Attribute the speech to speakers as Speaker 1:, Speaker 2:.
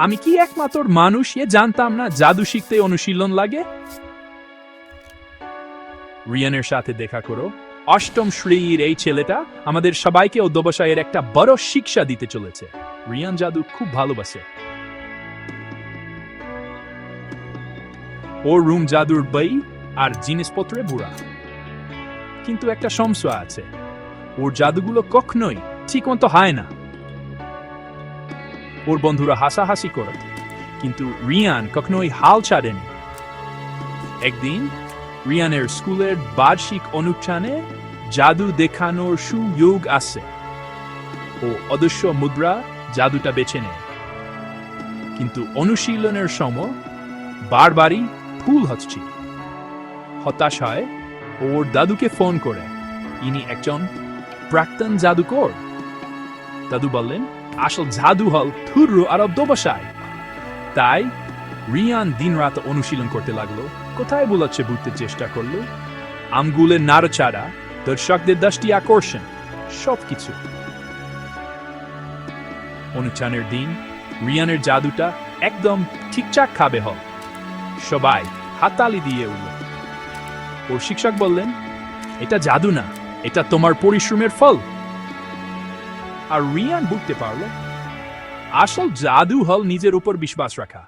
Speaker 1: আমি কি একমাত্র মানুষ এ জানতাম না জাদু শিখতে অনুশীলন লাগে? রিয়ানের সাথে দেখা করো। অষ্টম শ্রেণির এই ছেলেটা আমাদের সবাইকে অধ্যবসায়ের একটা বড় শিক্ষা দিতে চলেছে। রিয়ান জাদু খুব ভালোবাসে। ওর রুম জাদুর বই আর জিনিসপত্রে বুড়া। কিন্তু একটা সমস্যা আছে। ওর জাদুগুলো কখনোই ঠিক মতো হয় না। ওর বন্ধুরা হাসাহাসি করে। কিন্তু রিয়ান কখনোই হাল ছাড়েনি। একদিন রিয়ানের স্কুলের বার্ষিক অনুষ্ঠানে জাদু দেখানোর সুযোগ আছে। ও অদৃশ্য মুদ্রা জাদুটা বেছে নেয়। কিন্তু অনুশীলনের সময় বারবারই ভুল হচ্ছে। হতাশ হয় ওর দাদুকে ফোন করে, ইনি একজন প্রাক্তন জাদুকর? দাদু বললেন আসল জাদু হল থুরু আর অধ্যবসায় তাই রিয়ান দিনরাত অনুশীলন করতে লাগল। কোথায় বোলাচ্ছে বুঝতে চেষ্টা করল? আঙ্গুলের নাড়াচাড়া, দর্শকদের দৃষ্টি আকর্ষণ, সবকিছু। অনুষ্ঠানের দিন রিয়ানের জাদুটা একদম ঠিকঠাক খাবে হল। সবাই হাতালি দিয়ে উঠল। ওর শিক্ষক বললেন, এটা জাদু না, এটা তোমার পরিশ্রমের ফল। আর রিয়ান বুঝতে পারল আসল জাদু হল নিজের উপর বিশ্বাস রাখা।